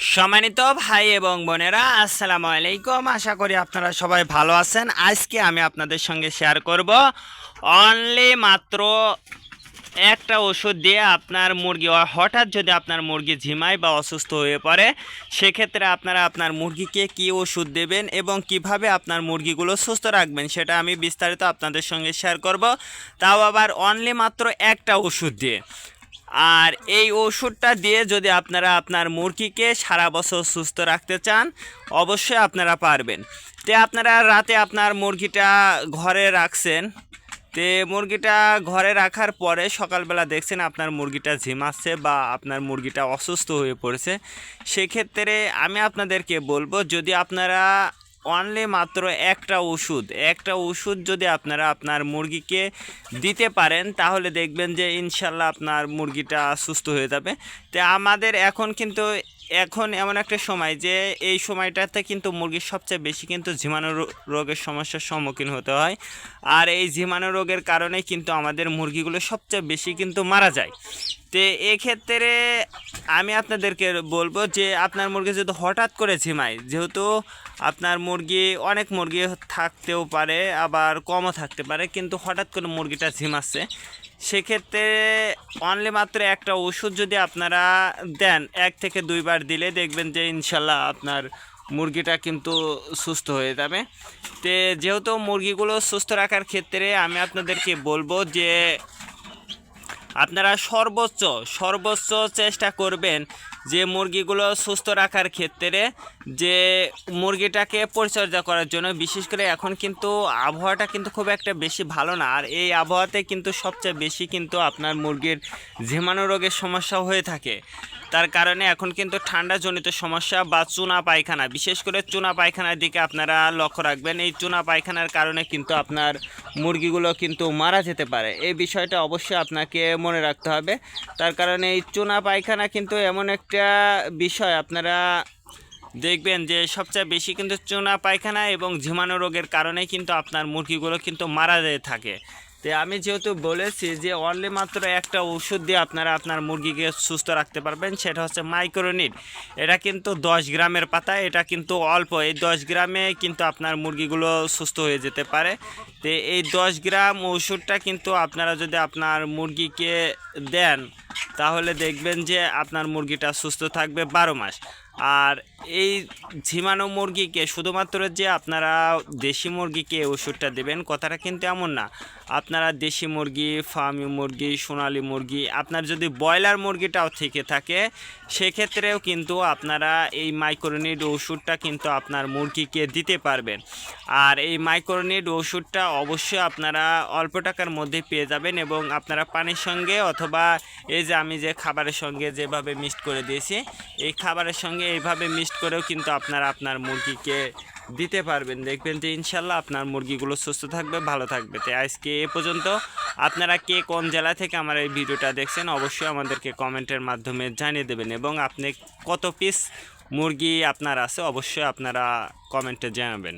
সম্মানিত ভাই এবং বোনেরা, আসসালামু আলাইকুম। আশা করি আপনারা সবাই ভালো আছেন। আজকে আমি আপনাদের সঙ্গে শেয়ার করব অনলি মাত্র একটা ওষুধ দিয়ে আপনার মুরগি হঠাৎ যদি আপনার মুরগি ঝিমায় বা অসুস্থ হয়ে পড়ে, সেক্ষেত্রে আপনারা আপনার মুরগিকে কি ওষুধ দেবেন এবং কীভাবে আপনার মুরগিগুলো সুস্থ রাখবেন সেটা আমি বিস্তারিত আপনাদের সঙ্গে শেয়ার করব। তাও আবার অনলি মাত্র একটা ওষুধ দিয়ে। আর এই ওষুধটা দিয়ে যদি আপনারা আপনার মুরগিকে সারা বছর সুস্থ রাখতে চান, অবশ্যই আপনারা পারবেন। তে আপনারা রাতে আপনার মুরগিটা ঘরে রাখছেন। তে মুরগিটা ঘরে রাখার পরে সকালবেলা দেখছেন আপনার মুরগিটা ঝিমাচ্ছে বা আপনার মুরগিটা অসুস্থ হয়ে পড়েছে। সেক্ষেত্রে আমি আপনাদেরকে বলব, যদি আপনারা অনলি মাত্র একটা ওষুধ। একটা ওষুধ যদি আপনারা আপনার মুরগিকে দিতে পারেন, তাহলে দেখবেন যে ইনশাল্লাহ আপনার মুরগিটা সুস্থ হয়ে যাবে। তো আমাদের এখন কিন্তু, এখন এমন একটা সময় যে এই সময়টাতে কিন্তু মুরগির সবচেয়ে বেশি কিন্তু রো- রোগের সমস্যার সম্মুখীন হতে হয়। আর এই জীবাণু রোগের কারণে কিন্তু আমাদের মুরগিগুলো সবচেয়ে বেশি কিন্তু মারা যায়। তো এক্ষেত্রে আমি আপনাদেরকে বলব যে আপনার মুরগি যদি হঠাৎ করে ঝিমায়, যেহেতু আপনার মুরগি অনেক মুরগি থাকতেও পারে, আবার কমও থাকতে পারে, কিন্তু হঠাৎ করে মুরগিটা ঝিমাচ্ছে, সেক্ষেত্রে অনলি মাত্র একটা ওষুধ যদি আপনারা দেন, এক থেকে দুইবার দিলে দেখবেন যে ইনশাল্লাহ আপনার মুরগিটা কিন্তু সুস্থ হয়ে যাবে। তে যেহেতু মুরগিগুলো সুস্থ রাখার ক্ষেত্রে আমি আপনাদেরকে বলব যে আপনারা সর্বোচ্চ সর্বোচ্চ চেষ্টা করবেন যে মুরগিগুলো সুস্থ রাখার ক্ষেত্রে যে মুরগিটাকে পরিচর্যা করার জন্য, বিশেষ করে এখন কিন্তু আবহাওয়াটা কিন্তু খুব একটা বেশি ভালো না। আর এই আবহাওয়াতে কিন্তু সবচেয়ে বেশি কিন্তু আপনার মুরগির ঝিমানো রোগের সমস্যা হয়ে থাকে। তার কারণে এখন কিন্তু ঠান্ডাজনিত সমস্যা বা চুনা পায়খানা, বিশেষ করে চুনা পায়খানার দিকে আপনারা লক্ষ্য রাখবেন। এই চুনা পায়খানার কারণে কিন্তু আপনার মুরগিগুলো কিন্তু মারা যেতে পারে। এই বিষয়টা অবশ্যই আপনাকে মনে রাখতে হবে। তার কারণে এই চুনা পায়খানা কিন্তু এমন একটা বিষয়, আপনারা দেখবেন যে সবচেয়ে বেশি কিন্তু চুনা পায়খানা এবং ঝিমানো রোগের কারণে কিন্তু আপনার মুরগিগুলো কিন্তু মারা যেতে থাকে। তো আমি যেহেতু বলেছি যে অনলি মাত্র একটা ওষুধ দিয়ে আপনারা আপনার মুরগিকে সুস্থ রাখতে পারবেন, সেটা হচ্ছে মাইক্রোনিট এটা কিন্তু দশ গ্রামের পাতা, এটা কিন্তু অল্প। এই দশ গ্রামে কিন্তু আপনার মুরগিগুলো সুস্থ হয়ে যেতে পারে। তো এই দশ গ্রাম ওষুধটা কিন্তু আপনারা যদি আপনার মুরগিকে দেন, তাহলে দেখবেন যে আপনার মুরগিটা সুস্থ থাকবে বারো মাস। আর এই ঝিমানো মুরগিকে শুধুমাত্র যে আপনারা দেশি মুরগিকে ওষুধটা দেবেন, কথাটা কিন্তু এমন না। আপনারা দেশি মুরগি, ফার্মি মুরগি, সোনালি মুরগি, আপনার যদি ব্রয়লার মুরগিটাও থেকে থাকে, সেক্ষেত্রেও কিন্তু আপনারা এই মাইক্রোনিড ওষুধটা কিন্তু আপনার মুরগিকে দিতে পারবেন। আর এই মাইক্রোনিড ওষুধটা অবশ্যই আপনারা অল্প টাকার মধ্যে পেয়ে যাবেন এবং আপনারা পানির সঙ্গে অথবা এই যে আমি যে খাবারের সঙ্গে যেভাবে মিক্সড করে দিয়েছি, এই খাবারের সঙ্গে এইভাবে মিক্সড করেও কিন্তু আপনারা আপনার মুরগিকে দিতে পারবেন। দেখবেন যে ইনশাল্লাহ আপনার মুরগিগুলো সুস্থ থাকবে, ভালো থাকবে। তো আজকে এ পর্যন্ত। আপনারা কে কোন জেলা থেকে আমার এই ভিডিওটা দেখছেন অবশ্যই আমাদেরকে কমেন্টের মাধ্যমে জানিয়ে দেবেন এবং আপনি কত পিস মুরগি আপনার আছে অবশ্যই আপনারা কমেন্টে জানাবেন।